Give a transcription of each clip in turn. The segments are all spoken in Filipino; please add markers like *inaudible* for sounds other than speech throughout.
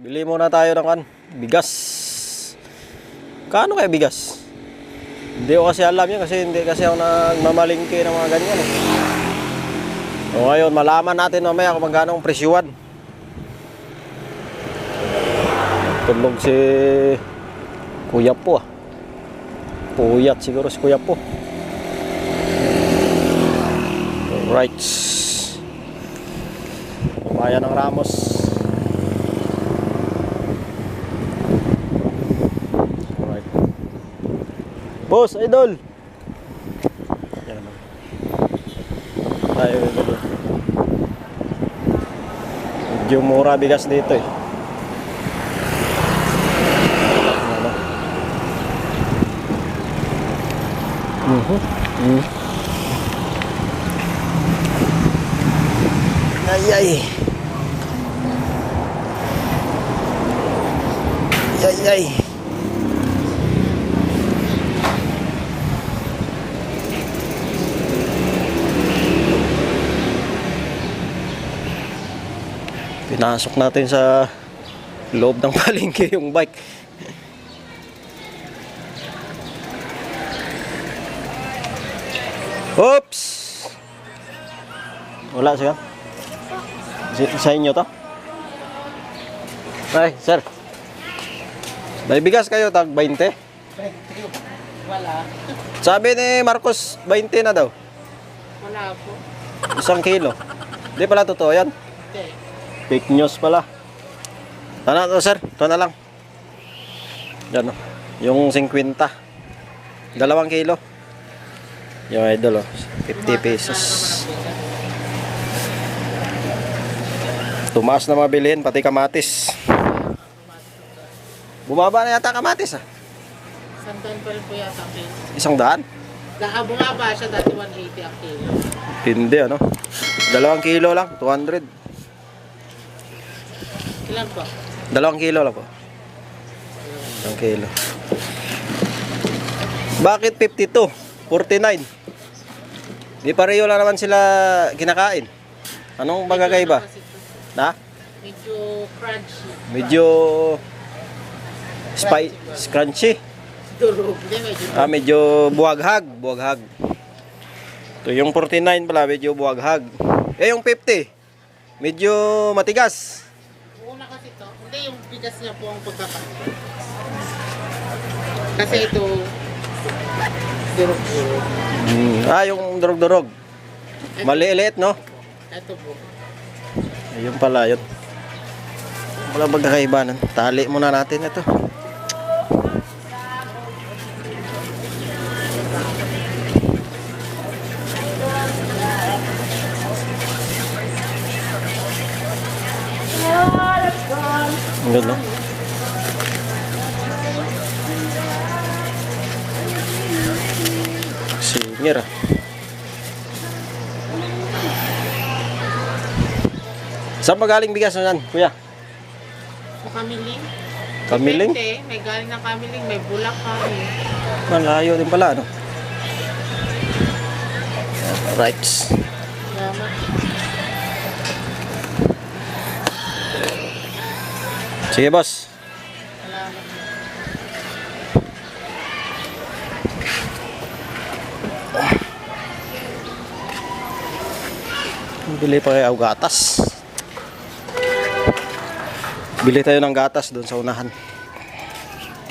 Bili muna tayo ng kan, bigas. Kano kaya bigas? Hindi ko kasi alam yun kasi hindi kasi ako nagmamalingki ng mga ganyan eh. So ngayon, malaman natin mamaya kung magkano ang presyuan. Tulog si Kuya po ah. Puyat siguro si Kuya po. Alright. Bayan ng Ramos. Alright. Boss, idol. Yan. Tayo idol. Medyo mura bigas dito eh. Mhm. Mhm. Ay ay. Ay ay. Pinasok natin sa loob ng *laughs* palengke yung bike. Oops! Wala siya. Si- Sa inyo to? Ay, sir. May bigas kayo, tag 20? Wala. Sabi ni Marcos, 20 na daw. Wala po. Isang kilo. Di pala totoo yan. Hindi. Fake news pala. Ano to, sir? Ito na lang. Yan o. Yung 50. Dalawang kilo. Yung idol o. 50 pesos. Tumaas na mga bilhin, pati kamatis. Bumaba na yata kamatis ah. Pa rin po yata ang kilo. Isang daan? Bumaba siya dati 180 ang kilo. Hindi ano. Dalawang kilo lang, 200. Ilan po? Dalawang kilo lang po. Dalawang kilo. Bakit 52? 49? Di pareho lang naman sila kinakain. Anong ano ito, Na? Medyo crunchy. Medyo spy, crunchy. Ah, medyo buwaghag, buwaghag. Ito yung 49 pala, medyo buwaghag. Eh yung 50, medyo matigas. Bigas niya po ang pagkakaiba. Kasi ito, durog po. Hmm. Ah, yung durog-durog. Maliliit, no? Ito po. Ayun pala, yun. Wala magkakaiba nun. Tali muna natin ito. Ang ganda. Singer ah. Saan magaling bigas na yan, kuya? Sa kamiling. Kamiling? Depende, may galing ng kamiling, may bulak kami. Malayo din pala, ano? Right. Salamat. Sige, boss. Bili pa kayo gatas. Bili tayo ng gatas doon sa unahan.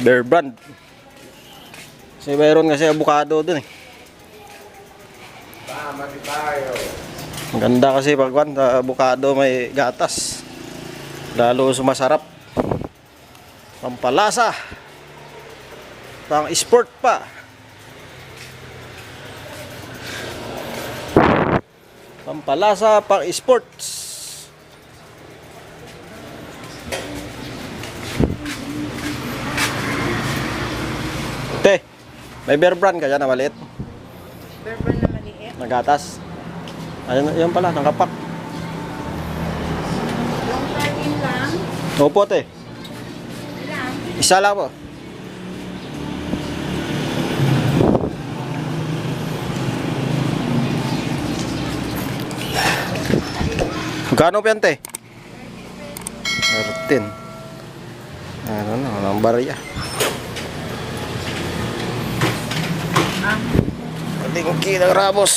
Bear brand. Kasi mayroon kasi avocado doon eh. Ang ganda kasi pag avocado may gatas. Lalo sumasarap. Pampalasa. Pang sport pa. Pampalasa, pang sports. Te, may bear brand ka dyan na maliit, Berber na maliit. na gatas. Ayun, yun pala, nakapak. Yung 13 lang. Opo, te. Isa lang po. Magkano po yan, te? 13. Ano na, walang barya. Palingki ng Ramos.